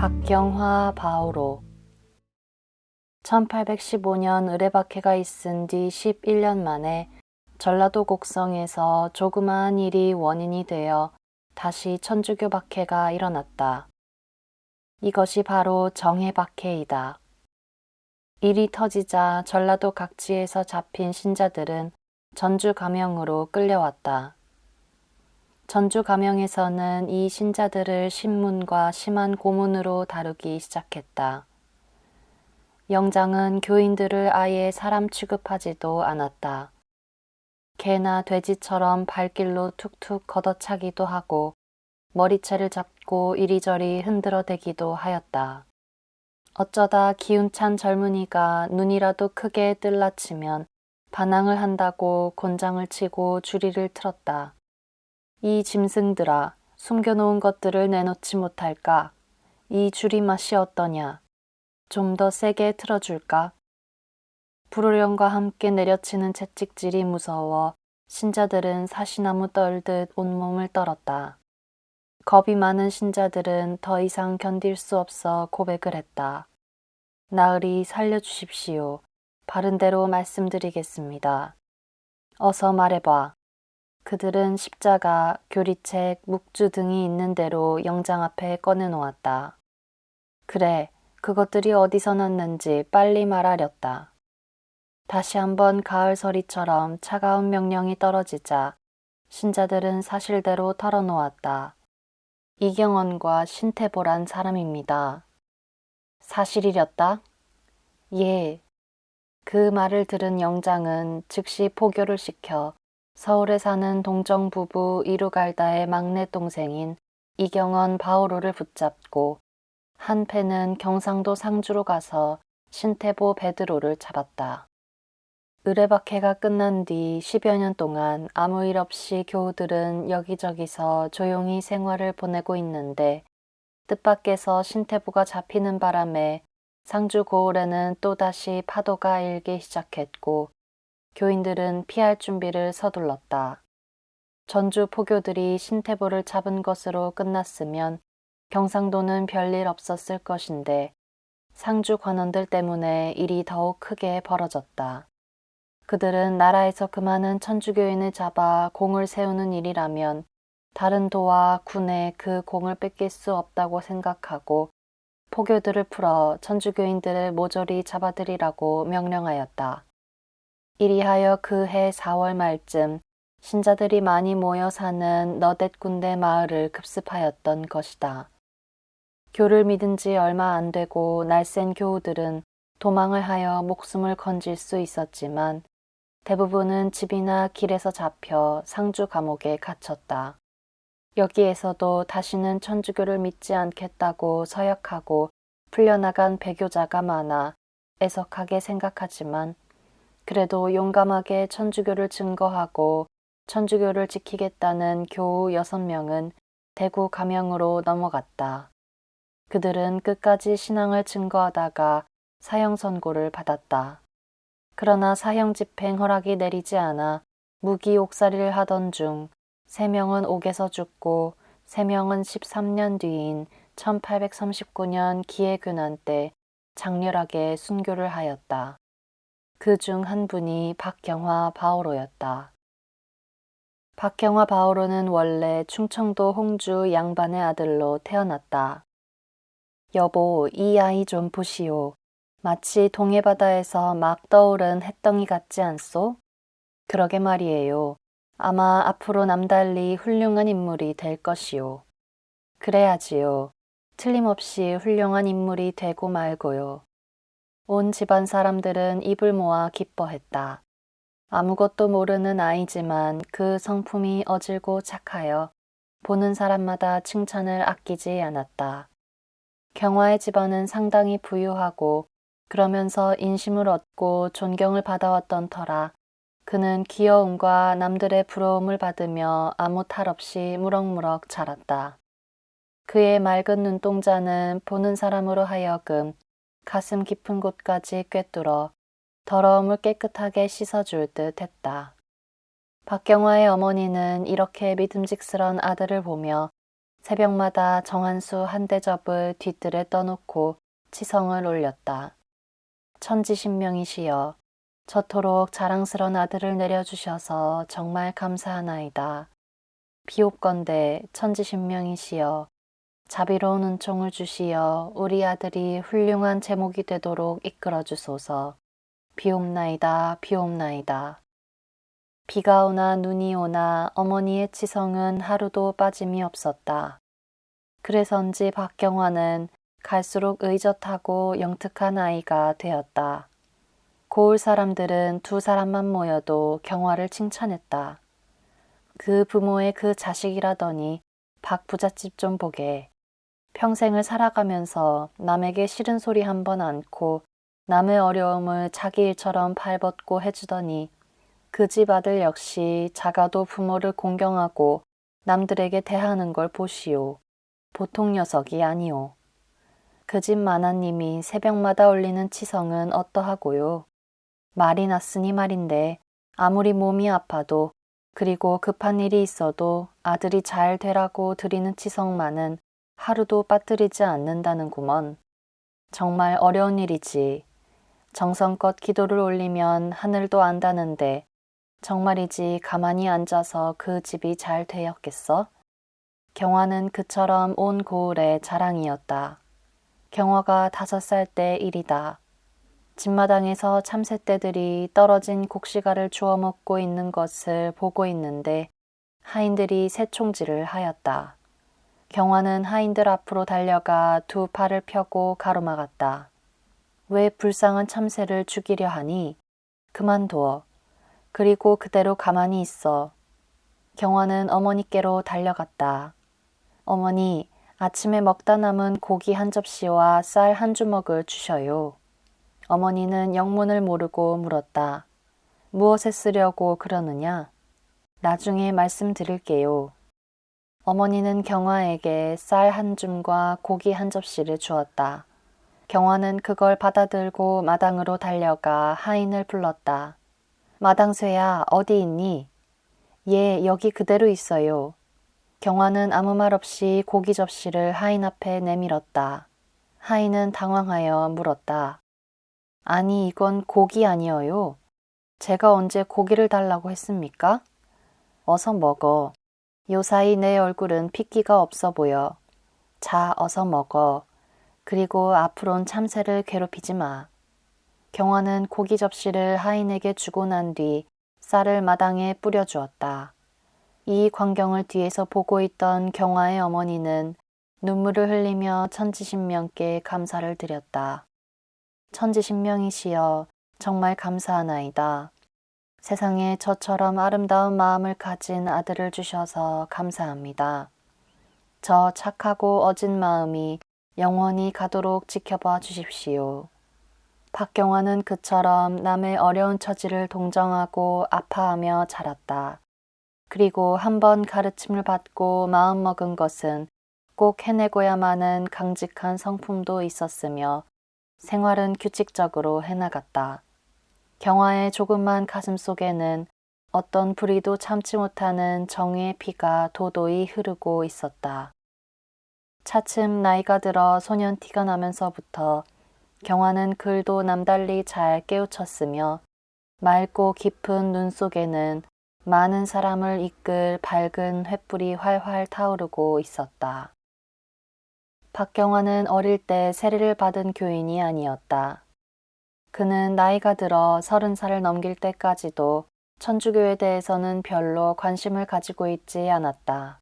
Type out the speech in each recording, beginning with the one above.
박경화 바오로 1815년 의뢰박해가 있은 뒤 11년 만에 전라도 곡성에서 조그마한 일이 원인이 되어 다시 천주교 박해가 일어났다. 이것이 바로 정해 박해이다. 일이 터지자 전라도 각지에서 잡힌 신자들은 전주 가명으로 끌려왔다. 전주 가명에서는 이 신자들을 신문과 심한 고문으로 다루기 시작했다. 영장은 교인들을 아예 사람 취급하지도 않았다. 개나 돼지처럼 발길로 툭툭 걷어차기도 하고 머리채를 잡고 이리저리 흔들어 대기도 하였다. 어쩌다 기운찬 젊은이가 눈이라도 크게 뜰라치면 반항을 한다고 곤장을 치고 주리를 틀었다. 이 짐승들아, 숨겨놓은 것들을 내놓지 못할까? 이 줄이 맛이 어떠냐? 좀 더 세게 틀어줄까? 불호령과 함께 내려치는 채찍질이 무서워 신자들은 사시나무 떨듯 온몸을 떨었다. 겁이 많은 신자들은 더 이상 견딜 수 없어 고백을 했다. 나으리 살려주십시오. 바른 대로 말씀드리겠습니다. 어서 말해봐. 그들은 십자가, 교리책, 묵주 등이 있는 대로 영장 앞에 꺼내놓았다. 그래, 그것들이 어디서 났는지 빨리 말하렸다. 다시 한번 가을서리처럼 차가운 명령이 떨어지자 신자들은 사실대로 털어놓았다. 이경원과 신태보란 사람입니다. 사실이렸다? 예. 그 말을 들은 영장은 즉시 포교를 시켜 서울에 사는 동정 부부 이루갈다의 막내 동생인 이경원 바오로를 붙잡고 한 패는 경상도 상주로 가서 신태보 베드로를 잡았다. 의뢰박해가 끝난 뒤 10여 년 동안 아무 일 없이 교우들은 여기저기서 조용히 생활을 보내고 있는데 뜻밖에서 신태부가 잡히는 바람에 상주 고을에는 또다시 파도가 일기 시작했고 교인들은 피할 준비를 서둘렀다. 전주 포교들이 신태부를 잡은 것으로 끝났으면 경상도는 별일 없었을 것인데 상주 관원들 때문에 일이 더욱 크게 벌어졌다. 그들은 나라에서 그 많은 천주교인을 잡아 공을 세우는 일이라면 다른 도와 군에 그 공을 뺏길 수 없다고 생각하고 포교들을 풀어 천주교인들을 모조리 잡아들이라고 명령하였다. 이리하여 그 해 4월 말쯤 신자들이 많이 모여 사는 너댓 군대 마을을 급습하였던 것이다. 교를 믿은 지 얼마 안 되고 날쌘 교우들은 도망을 하여 목숨을 건질 수 있었지만 대부분은 집이나 길에서 잡혀 상주 감옥에 갇혔다. 여기에서도 다시는 천주교를 믿지 않겠다고 서약하고 풀려나간 배교자가 많아 애석하게 생각하지만 그래도 용감하게 천주교를 증거하고 천주교를 지키겠다는 교우 여섯 명은 대구 가명으로 넘어갔다. 그들은 끝까지 신앙을 증거하다가 사형 선고를 받았다. 그러나 사형 집행 허락이 내리지 않아 무기 옥살이를 하던 중 3명은 옥에서 죽고 3명은 13년 뒤인 1839년 기해균환 때 장렬하게 순교를 하였다. 그 중 한 분이 박경화 바오로였다. 박경화 바오로는 원래 충청도 홍주 양반의 아들로 태어났다. 여보, 이 아이 좀 보시오. 마치 동해바다에서 막 떠오른 햇덩이 같지 않소? 그러게 말이에요. 아마 앞으로 남달리 훌륭한 인물이 될 것이요. 그래야지요. 틀림없이 훌륭한 인물이 되고 말고요. 온 집안 사람들은 입을 모아 기뻐했다. 아무것도 모르는 아이지만 그 성품이 어질고 착하여 보는 사람마다 칭찬을 아끼지 않았다. 경화의 집안은 상당히 부유하고 그러면서 인심을 얻고 존경을 받아왔던 터라 그는 귀여움과 남들의 부러움을 받으며 아무 탈 없이 무럭무럭 자랐다. 그의 맑은 눈동자는 보는 사람으로 하여금 가슴 깊은 곳까지 꿰뚫어 더러움을 깨끗하게 씻어줄 듯 했다. 박경화의 어머니는 이렇게 믿음직스런 아들을 보며 새벽마다 정한수 한 대접을 뒤뜰에 떠놓고 치성을 올렸다. 천지신명이시여 저토록 자랑스런 아들을 내려주셔서 정말 감사하나이다. 비옵건대 천지신명이시여 자비로운 은총을 주시어 우리 아들이 훌륭한 제목이 되도록 이끌어 주소서. 비옵나이다, 비옵나이다. 비가 오나 눈이 오나 어머니의 치성은 하루도 빠짐이 없었다. 그래서인지 박경화는 갈수록 의젓하고 영특한 아이가 되었다. 고을 사람들은 두 사람만 모여도 경화를 칭찬했다. 그 부모의 그 자식이라더니 박 부잣집 좀 보게. 평생을 살아가면서 남에게 싫은 소리 한 번 않고 남의 어려움을 자기 일처럼 발벗고 해주더니 그 집 아들 역시 작아도 부모를 공경하고 남들에게 대하는 걸 보시오. 보통 녀석이 아니오. 그 집 마나님이 새벽마다 올리는 치성은 어떠하고요? 말이 났으니 말인데 아무리 몸이 아파도 그리고 급한 일이 있어도 아들이 잘 되라고 드리는 치성만은 하루도 빠뜨리지 않는다는구먼. 정말 어려운 일이지. 정성껏 기도를 올리면 하늘도 안다는데 정말이지 가만히 앉아서 그 집이 잘 되었겠어? 경화는 그처럼 온 고을의 자랑이었다. 경화가 다섯 살 때 일이다. 집마당에서 참새떼들이 떨어진 곡식알을 주워 먹고 있는 것을 보고 있는데 하인들이 새총질을 하였다. 경화는 하인들 앞으로 달려가 두 팔을 펴고 가로막았다. 왜 불쌍한 참새를 죽이려 하니? 그만두어. 그리고 그대로 가만히 있어. 경화는 어머니께로 달려갔다. 어머니, 아침에 먹다 남은 고기 한 접시와 쌀 한 주먹을 주셔요. 어머니는 영문을 모르고 물었다. 무엇에 쓰려고 그러느냐? 나중에 말씀드릴게요. 어머니는 경화에게 쌀 한 줌과 고기 한 접시를 주었다. 경화는 그걸 받아들고 마당으로 달려가 하인을 불렀다. 마당쇠야, 어디 있니? 예, 여기 그대로 있어요. 경화는 아무 말 없이 고기 접시를 하인 앞에 내밀었다. 하인은 당황하여 물었다. 아니, 이건 고기 아니어요. 제가 언제 고기를 달라고 했습니까? 어서 먹어. 요사이 내 얼굴은 핏기가 없어 보여. 자, 어서 먹어. 그리고 앞으론 참새를 괴롭히지 마. 경화는 고기 접시를 하인에게 주고 난 뒤 쌀을 마당에 뿌려주었다. 이 광경을 뒤에서 보고 있던 경화의 어머니는 눈물을 흘리며 천지신명께 감사를 드렸다. 천지신명이시여 정말 감사하나이다. 세상에 저처럼 아름다운 마음을 가진 아들을 주셔서 감사합니다. 저 착하고 어진 마음이 영원히 가도록 지켜봐 주십시오. 박경화는 그처럼 남의 어려운 처지를 동정하고 아파하며 자랐다. 그리고 한 번 가르침을 받고 마음먹은 것은 꼭 해내고야마는 강직한 성품도 있었으며 생활은 규칙적으로 해나갔다. 경화의 조그만 가슴 속에는 어떤 불의도 참지 못하는 정의의 피가 도도히 흐르고 있었다. 차츰 나이가 들어 소년 티가 나면서부터 경화는 글도 남달리 잘 깨우쳤으며 맑고 깊은 눈 속에는 많은 사람을 이끌 밝은 횃불이 활활 타오르고 있었다. 박경화는 어릴 때 세례를 받은 교인이 아니었다. 그는 나이가 들어 서른 살을 넘길 때까지도 천주교에 대해서는 별로 관심을 가지고 있지 않았다.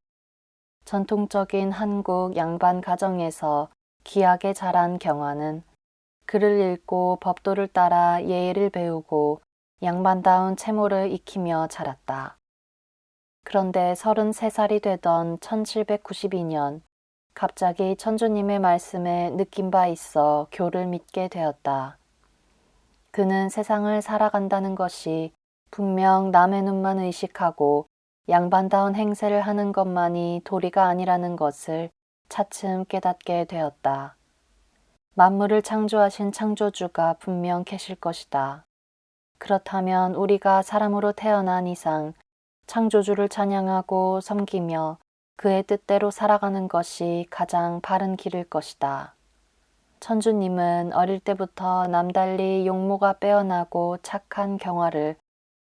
전통적인 한국 양반 가정에서 귀하게 자란 경화는 글을 읽고 법도를 따라 예의를 배우고 양반다운 채모를 익히며 자랐다. 그런데 33살이 되던 1792년 갑자기 천주님의 말씀에 느낀 바 있어 교를 믿게 되었다. 그는 세상을 살아간다는 것이 분명 남의 눈만 의식하고 양반다운 행세를 하는 것만이 도리가 아니라는 것을 차츰 깨닫게 되었다. 만물을 창조하신 창조주가 분명 계실 것이다. 그렇다면 우리가 사람으로 태어난 이상 창조주를 찬양하고 섬기며 그의 뜻대로 살아가는 것이 가장 바른 길일 것이다. 천주님은 어릴 때부터 남달리 용모가 빼어나고 착한 경화를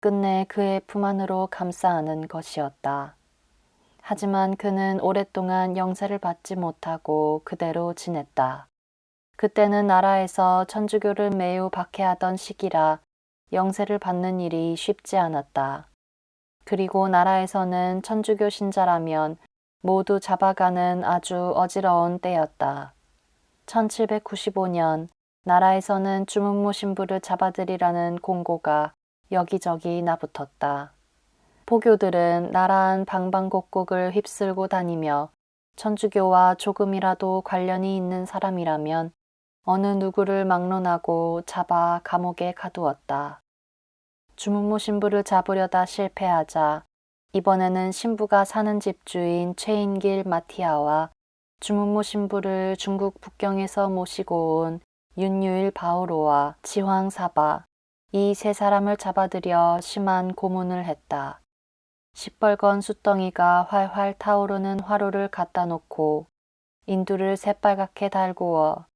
끝내 그의 품 안으로 감싸 안은 것이었다. 하지만 그는 오랫동안 영세를 받지 못하고 그대로 지냈다. 그때는 나라에서 천주교를 매우 박해하던 시기라 영세를 받는 일이 쉽지 않았다. 그리고 나라에서는 천주교 신자라면 모두 잡아가는 아주 어지러운 때였다. 1795년 나라에서는 주문모 신부를 잡아들이라는 공고가 여기저기 나붙었다. 포교들은 나라안 방방곡곡을 휩쓸고 다니며 천주교와 조금이라도 관련이 있는 사람이라면 어느 누구를 막론하고 잡아 감옥에 가두었다. 주문모 신부를 잡으려다 실패하자 이번에는 신부가 사는 집주인 최인길 마티아와 주문모 신부를 중국 북경에서 모시고 온 윤유일 바오로와 지황 사바 이 세 사람을 잡아들여 심한 고문을 했다. 시뻘건 숫덩이가 활활 타오르는 화로를 갖다 놓고 인두를 새빨갛게 달구어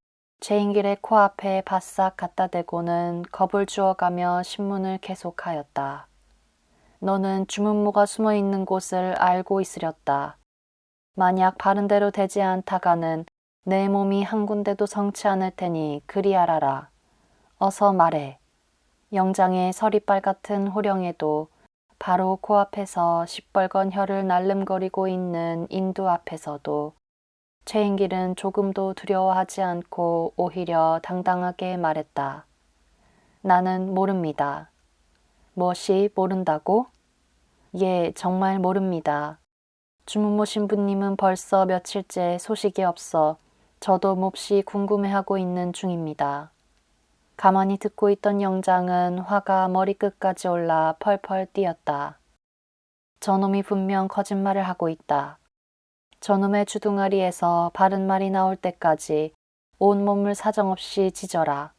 최인길의 코앞에 바싹 갖다 대고는 겁을 주어가며 신문을 계속하였다. 너는 주문모가 숨어 있는 곳을 알고 있으렸다. 만약 바른대로 되지 않다가는 내 몸이 한 군데도 성치 않을 테니 그리 알아라. 어서 말해. 영장의 서리빨 같은 호령에도 바로 코앞에서 시뻘건 혀를 날름거리고 있는 인두 앞에서도 최인길은 조금도 두려워하지 않고 오히려 당당하게 말했다. 나는 모릅니다. 무엇이 모른다고? 예, 정말 모릅니다. 주문모 신부님은 벌써 며칠째 소식이 없어 저도 몹시 궁금해하고 있는 중입니다. 가만히 듣고 있던 영장은 화가 머리끝까지 올라 펄펄 뛰었다. 저놈이 분명 거짓말을 하고 있다. 저놈의 주둥아리에서 바른 말이 나올 때까지 온몸을 사정없이 찢어라.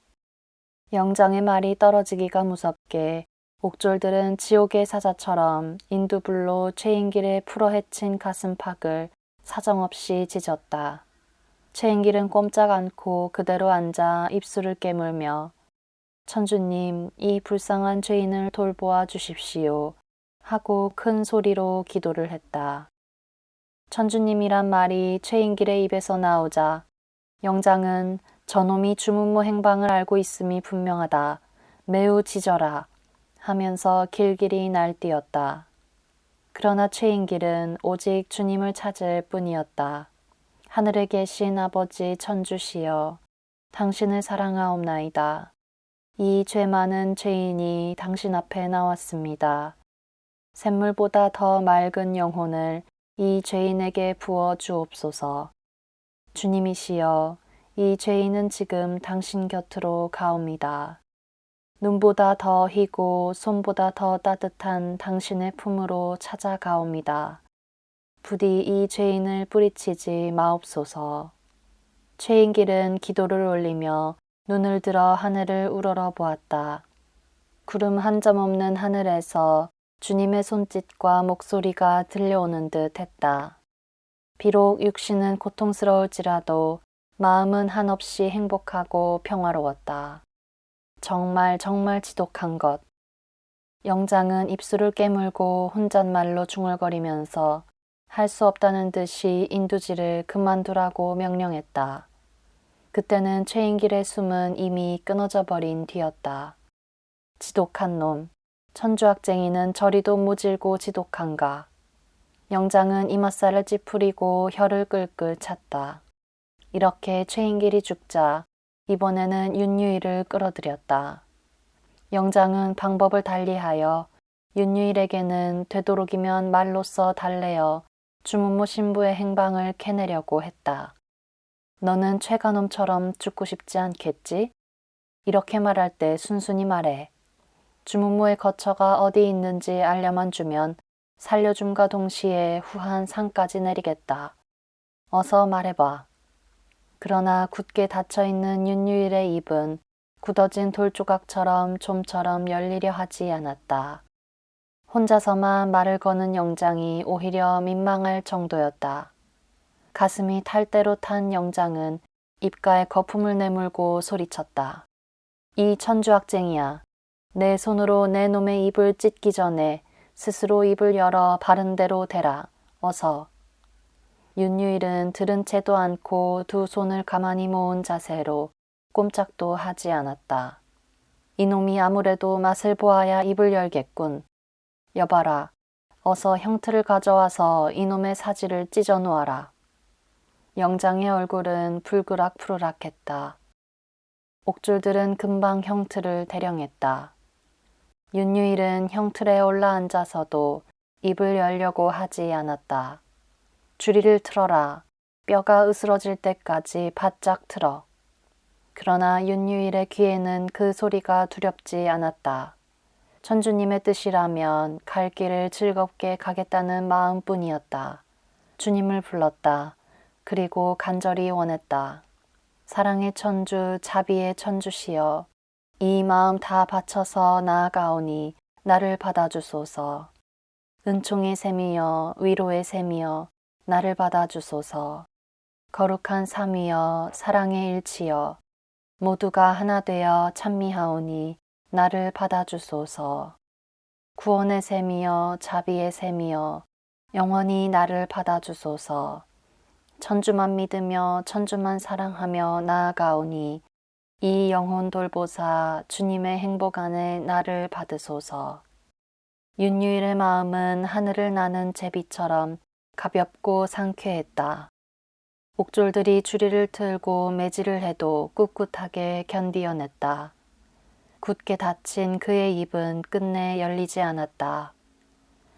영장의 말이 떨어지기가 무섭게 옥졸들은 지옥의 사자처럼 인두불로 최인길의 풀어헤친 가슴팍을 사정없이 찢었다. 최인길은 꼼짝 않고 그대로 앉아 입술을 깨물며 천주님, 이 불쌍한 죄인을 돌보아 주십시오. 하고 큰 소리로 기도를 했다. 천주님이란 말이 최인길의 입에서 나오자 영장은 저놈이 주문모 행방을 알고 있음이 분명하다. 매우 지저라. 하면서 길길이 날뛰었다. 그러나 최인길은 오직 주님을 찾을 뿐이었다. 하늘에 계신 아버지 천주시여, 당신을 사랑하옵나이다. 이 죄 많은 죄인이 당신 앞에 나왔습니다. 샘물보다 더 맑은 영혼을 이 죄인에게 부어 주옵소서. 주님이시여, 이 죄인은 지금 당신 곁으로 가옵니다. 눈보다 더 희고 손보다 더 따뜻한 당신의 품으로 찾아가옵니다. 부디 이 죄인을 뿌리치지 마옵소서. 죄인길은 기도를 올리며 눈을 들어 하늘을 우러러 보았다. 구름 한 점 없는 하늘에서 주님의 손짓과 목소리가 들려오는 듯 했다. 비록 육신은 고통스러울지라도 마음은 한없이 행복하고 평화로웠다. 정말 정말 지독한 것. 영장은 입술을 깨물고 혼잣말로 중얼거리면서 할 수 없다는 듯이 인두지를 그만두라고 명령했다. 그때는 최인길의 숨은 이미 끊어져 버린 뒤였다. 지독한 놈. 천주학쟁이는 저리도 모질고 지독한가. 영장은 이맛살을 찌푸리고 혀를 끌끌 찼다. 이렇게 최인길이 죽자 이번에는 윤유일을 끌어들였다. 영장은 방법을 달리하여 윤유일에게는 되도록이면 말로써 달래어 주문모 신부의 행방을 캐내려고 했다. 너는 최가놈처럼 죽고 싶지 않겠지? 이렇게 말할 때 순순히 말해. 주문모의 거처가 어디 있는지 알려만 주면 살려줌과 동시에 후한 상까지 내리겠다. 어서 말해봐. 그러나 굳게 닫혀있는 윤유일의 입은 굳어진 돌조각처럼 좀처럼 열리려 하지 않았다. 혼자서만 말을 거는 영장이 오히려 민망할 정도였다. 가슴이 탈대로 탄 영장은 입가에 거품을 내물고 소리쳤다. 이 천주학쟁이야. 내 손으로 내 놈의 입을 찢기 전에 스스로 입을 열어 바른 대로 대라. 어서. 윤유일은 들은 채도 않고 두 손을 가만히 모은 자세로 꼼짝도 하지 않았다. 이놈이 아무래도 맛을 보아야 입을 열겠군. 여봐라. 어서 형틀을 가져와서 이놈의 사지를 찢어 놓아라. 영장의 얼굴은 불그락푸르락했다. 옥줄들은 금방 형틀을 대령했다. 윤유일은 형틀에 올라앉아서도 입을 열려고 하지 않았다. 주리를 틀어라. 뼈가 으스러질 때까지 바짝 틀어. 그러나 윤유일의 귀에는 그 소리가 두렵지 않았다. 천주님의 뜻이라면 갈 길을 즐겁게 가겠다는 마음뿐이었다. 주님을 불렀다. 그리고 간절히 원했다. 사랑의 천주, 자비의 천주시여, 이 마음 다 바쳐서 나아가오니 나를 받아주소서. 은총의 셈이여, 위로의 셈이여, 나를 받아주소서. 거룩한 삼이여, 사랑의 일치여, 모두가 하나 되어 찬미하오니 나를 받아주소서. 구원의 셈이여, 자비의 셈이여, 영원히 나를 받아주소서. 천주만 믿으며 천주만 사랑하며 나아가오니 이 영혼 돌보사 주님의 행복 안에 나를 받으소서. 윤유일의 마음은 하늘을 나는 제비처럼 가볍고 상쾌했다. 옥졸들이 주리를 틀고 매질을 해도 꿋꿋하게 견디어냈다. 굳게 닫힌 그의 입은 끝내 열리지 않았다.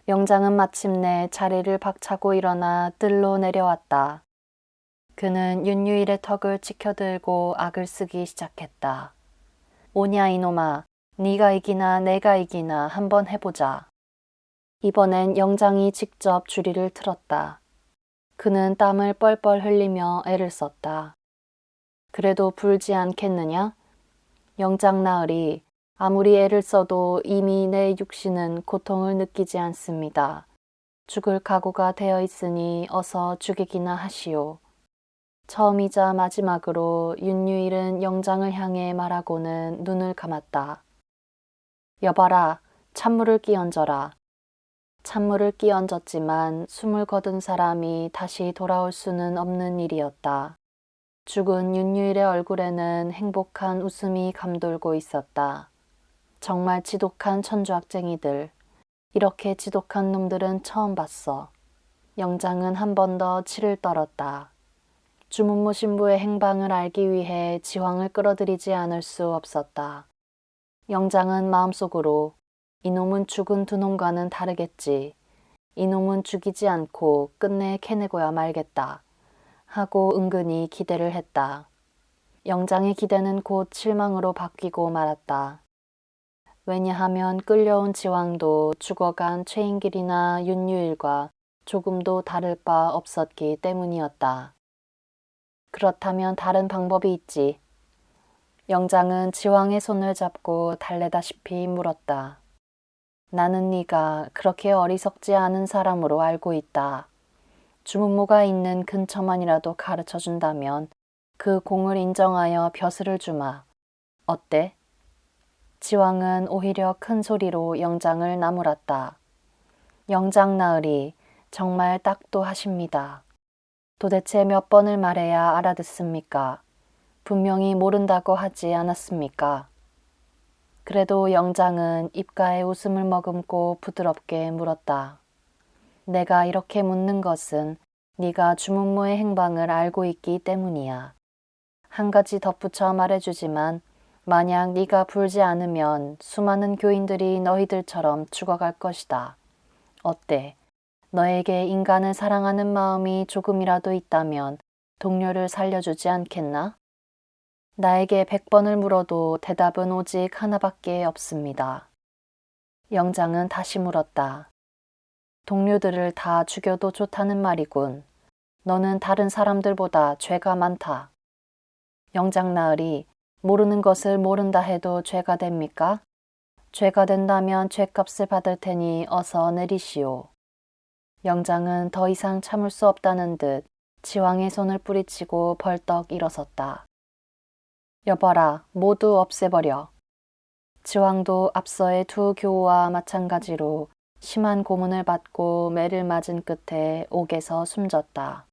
영장은 마침내 자리를 박차고 일어나 뜰로 내려왔다. 그는 윤유일의 턱을 치켜들고 악을 쓰기 시작했다. 오냐 이놈아, 네가 이기나 내가 이기나 한번 해보자. 이번엔 영장이 직접 주리를 틀었다. 그는 땀을 뻘뻘 흘리며 애를 썼다. 그래도 불지 않겠느냐? 영장 나으리, 아무리 애를 써도 이미 내 육신은 고통을 느끼지 않습니다. 죽을 각오가 되어 있으니 어서 죽이기나 하시오. 처음이자 마지막으로 윤유일은 영장을 향해 말하고는 눈을 감았다. 여봐라, 찬물을 끼얹어라. 찬물을 끼얹었지만 숨을 거둔 사람이 다시 돌아올 수는 없는 일이었다. 죽은 윤유일의 얼굴에는 행복한 웃음이 감돌고 있었다. 정말 지독한 천주학쟁이들. 이렇게 지독한 놈들은 처음 봤어. 영장은 한 번 더 치를 떨었다. 주문모 신부의 행방을 알기 위해 지황을 끌어들이지 않을 수 없었다. 영장은 마음속으로 이놈은 죽은 두 놈과는 다르겠지. 이놈은 죽이지 않고 끝내 캐내고야 말겠다. 하고 은근히 기대를 했다. 영장의 기대는 곧 실망으로 바뀌고 말았다. 왜냐하면 끌려온 지왕도 죽어간 최인길이나 윤유일과 조금도 다를 바 없었기 때문이었다. 그렇다면 다른 방법이 있지. 영장은 지왕의 손을 잡고 달래다시피 물었다. 나는 네가 그렇게 어리석지 않은 사람으로 알고 있다. 주문모가 있는 근처만이라도 가르쳐 준다면 그 공을 인정하여 벼슬을 주마. 어때? 지왕은 오히려 큰 소리로 영장을 나무랐다. 영장 나으리 정말 딱도 하십니다. 도대체 몇 번을 말해야 알아듣습니까? 분명히 모른다고 하지 않았습니까? 그래도 영장은 입가에 웃음을 머금고 부드럽게 물었다. 내가 이렇게 묻는 것은 네가 주문무의 행방을 알고 있기 때문이야. 한 가지 덧붙여 말해주지만 만약 네가 불지 않으면 수많은 교인들이 너희들처럼 죽어갈 것이다. 어때? 너에게 인간을 사랑하는 마음이 조금이라도 있다면 동료를 살려주지 않겠나? 나에게 백 번을 물어도 대답은 오직 하나밖에 없습니다. 영장은 다시 물었다. 동료들을 다 죽여도 좋다는 말이군. 너는 다른 사람들보다 죄가 많다. 영장 나으리 모르는 것을 모른다 해도 죄가 됩니까? 죄가 된다면 죄값을 받을 테니 어서 내리시오. 영장은 더 이상 참을 수 없다는 듯 지왕의 손을 뿌리치고 벌떡 일어섰다. 여봐라, 모두 없애버려. 지왕도 앞서의 두 교우와 마찬가지로 심한 고문을 받고 매를 맞은 끝에 옥에서 숨졌다.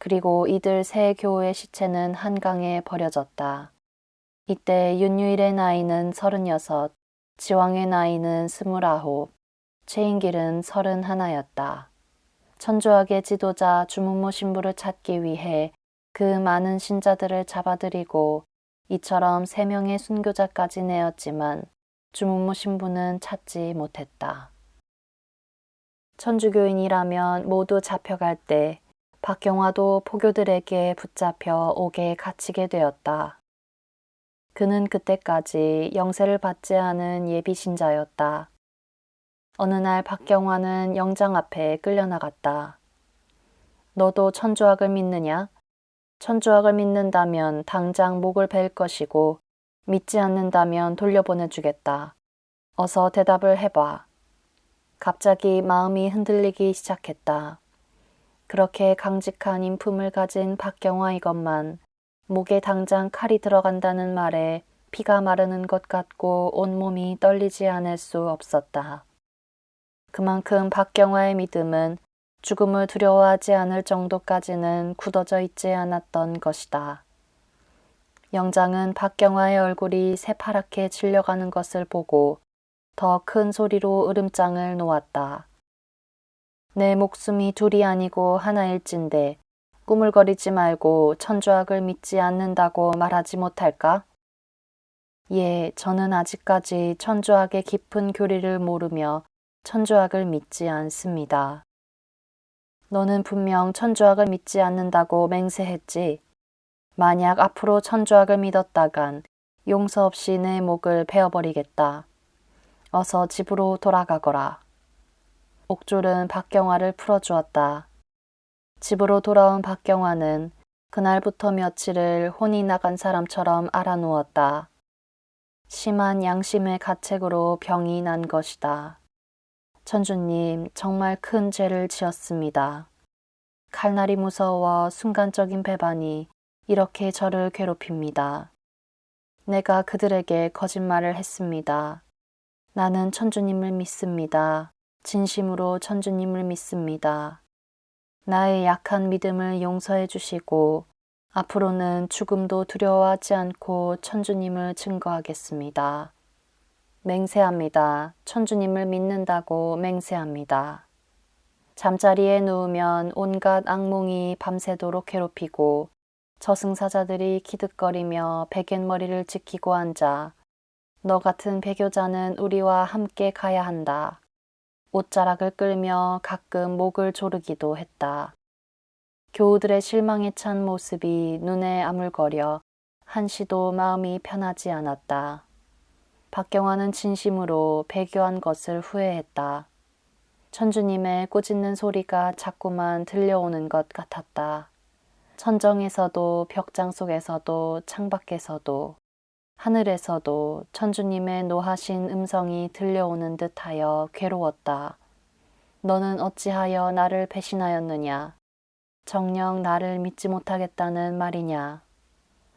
그리고 이들 세 교우의 시체는 한강에 버려졌다. 이때 윤유일의 나이는 서른여섯, 지왕의 나이는 스물아홉, 최인길은 서른하나였다. 천주학의 지도자 주문모 신부를 찾기 위해 그 많은 신자들을 잡아들이고 이처럼 세 명의 순교자까지 내었지만 주문모 신부는 찾지 못했다. 천주교인이라면 모두 잡혀갈 때 박경화도 포교들에게 붙잡혀 옥에 갇히게 되었다. 그는 그때까지 영세를 받지 않은 예비신자였다. 어느 날 박경화는 영장 앞에 끌려나갔다. 너도 천주학을 믿느냐? 천주학을 믿는다면 당장 목을 벨 것이고 믿지 않는다면 돌려보내주겠다. 어서 대답을 해봐. 갑자기 마음이 흔들리기 시작했다. 그렇게 강직한 인품을 가진 박경화 이것만 목에 당장 칼이 들어간다는 말에 피가 마르는 것 같고 온몸이 떨리지 않을 수 없었다. 그만큼 박경화의 믿음은 죽음을 두려워하지 않을 정도까지는 굳어져 있지 않았던 것이다. 영장은 박경화의 얼굴이 새파랗게 질려가는 것을 보고 더 큰 소리로 으름장을 놓았다. 내 목숨이 둘이 아니고 하나일진데 꾸물거리지 말고 천주학을 믿지 않는다고 말하지 못할까? 예, 저는 아직까지 천주학의 깊은 교리를 모르며 천주학을 믿지 않습니다. 너는 분명 천주학을 믿지 않는다고 맹세했지. 만약 앞으로 천주학을 믿었다간 용서 없이 내 목을 베어버리겠다. 어서 집으로 돌아가거라. 옥졸은 박경화를 풀어주었다. 집으로 돌아온 박경화는 그날부터 며칠을 혼이 나간 사람처럼 알아누웠다. 심한 양심의 가책으로 병이 난 것이다. 천주님, 정말 큰 죄를 지었습니다. 칼날이 무서워 순간적인 배반이 이렇게 저를 괴롭힙니다. 내가 그들에게 거짓말을 했습니다. 나는 천주님을 믿습니다. 진심으로 천주님을 믿습니다. 나의 약한 믿음을 용서해 주시고 앞으로는 죽음도 두려워하지 않고 천주님을 증거하겠습니다. 맹세합니다. 천주님을 믿는다고 맹세합니다. 잠자리에 누우면 온갖 악몽이 밤새도록 괴롭히고 저승사자들이 기득거리며 베갯머리를 지키고 앉아 너 같은 배교자는 우리와 함께 가야 한다. 옷자락을 끌며 가끔 목을 조르기도 했다. 교우들의 실망에 찬 모습이 눈에 아물거려 한시도 마음이 편하지 않았다. 박경화는 진심으로 배교한 것을 후회했다. 천주님의 꼬짖는 소리가 자꾸만 들려오는 것 같았다. 천정에서도 벽장 속에서도 창밖에서도 하늘에서도 천주님의 노하신 음성이 들려오는 듯하여 괴로웠다. 너는 어찌하여 나를 배신하였느냐? 정녕 나를 믿지 못하겠다는 말이냐?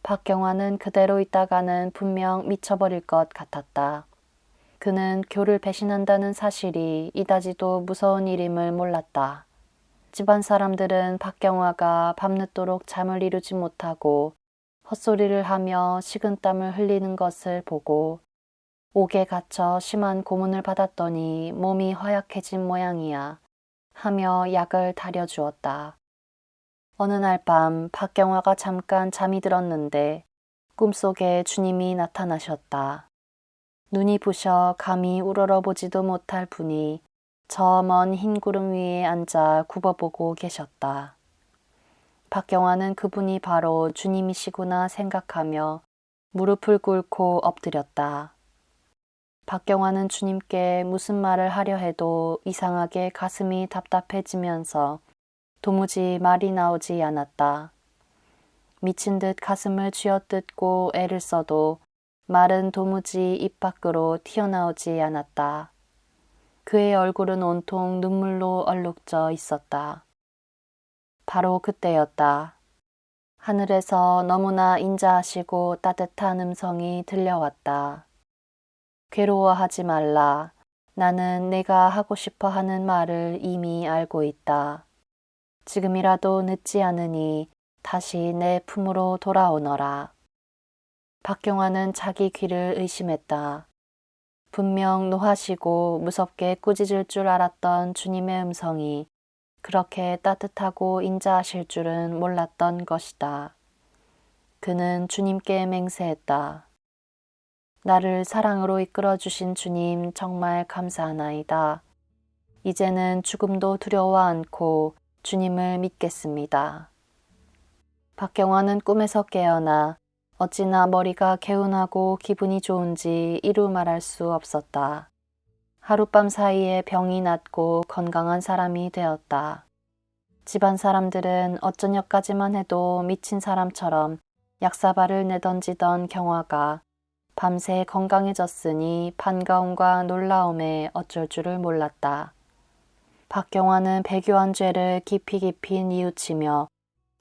박경화는 그대로 있다가는 분명 미쳐버릴 것 같았다. 그는 교를 배신한다는 사실이 이다지도 무서운 일임을 몰랐다. 집안 사람들은 박경화가 밤늦도록 잠을 이루지 못하고 헛소리를 하며 식은땀을 흘리는 것을 보고 옥에 갇혀 심한 고문을 받았더니 몸이 허약해진 모양이야 하며 약을 다려주었다. 어느 날 밤 박경화가 잠깐 잠이 들었는데 꿈속에 주님이 나타나셨다. 눈이 부셔 감히 우러러보지도 못할 분이 저 먼 흰 구름 위에 앉아 굽어보고 계셨다. 박경화는 그분이 바로 주님이시구나 생각하며 무릎을 꿇고 엎드렸다. 박경화는 주님께 무슨 말을 하려 해도 이상하게 가슴이 답답해지면서 도무지 말이 나오지 않았다. 미친 듯 가슴을 쥐어뜯고 애를 써도 말은 도무지 입 밖으로 튀어나오지 않았다. 그의 얼굴은 온통 눈물로 얼룩져 있었다. 바로 그때였다. 하늘에서 너무나 인자하시고 따뜻한 음성이 들려왔다. 괴로워하지 말라. 나는 내가 하고 싶어 하는 말을 이미 알고 있다. 지금이라도 늦지 않으니 다시 내 품으로 돌아오너라. 박경화는 자기 귀를 의심했다. 분명 노하시고 무섭게 꾸짖을 줄 알았던 주님의 음성이 그렇게 따뜻하고 인자하실 줄은 몰랐던 것이다. 그는 주님께 맹세했다. 나를 사랑으로 이끌어 주신 주님 정말 감사하나이다. 이제는 죽음도 두려워 않고 주님을 믿겠습니다. 박경화는 꿈에서 깨어나 어찌나 머리가 개운하고 기분이 좋은지 이루 말할 수 없었다. 하룻밤 사이에 병이 낫고 건강한 사람이 되었다. 집안 사람들은 어쩌녁까지만 해도 미친 사람처럼 약사발을 내던지던 경화가 밤새 건강해졌으니 반가움과 놀라움에 어쩔 줄을 몰랐다. 박경화는 배교한 죄를 깊이 깊이 뉘우치며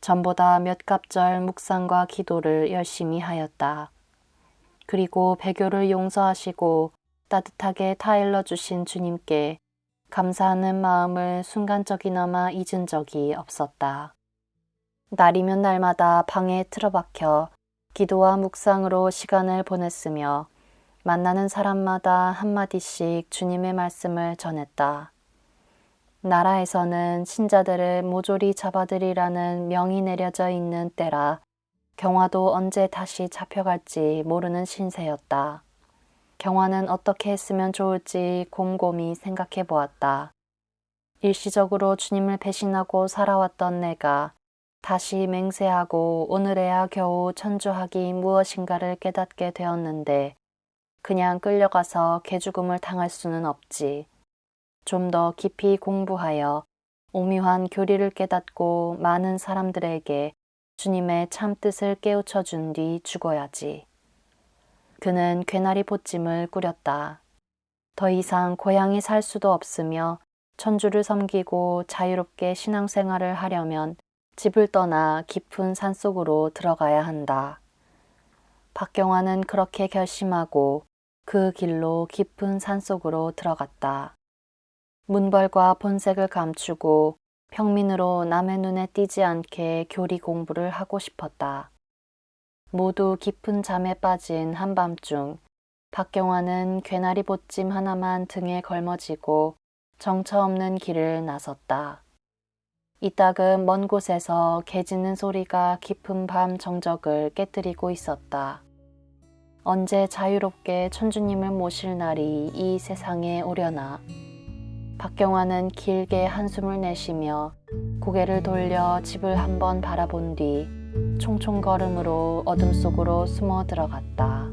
전보다 몇 갑절 묵상과 기도를 열심히 하였다. 그리고 배교를 용서하시고 따뜻하게 타일러 주신 주님께 감사하는 마음을 순간적이나마 잊은 적이 없었다. 날이면 날마다 방에 틀어박혀 기도와 묵상으로 시간을 보냈으며 만나는 사람마다 한마디씩 주님의 말씀을 전했다. 나라에서는 신자들을 모조리 잡아들이라는 명이 내려져 있는 때라 경화도 언제 다시 잡혀갈지 모르는 신세였다. 경화는 어떻게 했으면 좋을지 곰곰이 생각해 보았다. 일시적으로 주님을 배신하고 살아왔던 내가 다시 맹세하고 오늘에야 겨우 천주하기 무엇인가를 깨닫게 되었는데 그냥 끌려가서 개죽음을 당할 수는 없지. 좀 더 깊이 공부하여 오묘한 교리를 깨닫고 많은 사람들에게 주님의 참 뜻을 깨우쳐 준 뒤 죽어야지. 그는 괴나리 보찜을 꾸렸다. 더 이상 고향에 살 수도 없으며 천주를 섬기고 자유롭게 신앙생활을 하려면 집을 떠나 깊은 산속으로 들어가야 한다. 박경화는 그렇게 결심하고 그 길로 깊은 산속으로 들어갔다. 문벌과 본색을 감추고 평민으로 남의 눈에 띄지 않게 교리 공부를 하고 싶었다. 모두 깊은 잠에 빠진 한밤중 박경화는 괴나리 보찜 하나만 등에 걸머지고 정처 없는 길을 나섰다. 이따금 먼 곳에서 개 짖는 소리가 깊은 밤 정적을 깨뜨리고 있었다. 언제 자유롭게 천주님을 모실 날이 이 세상에 오려나. 박경화는 길게 한숨을 내쉬며 고개를 돌려 집을 한번 바라본 뒤 총총 걸음으로 어둠 속으로 숨어 들어갔다.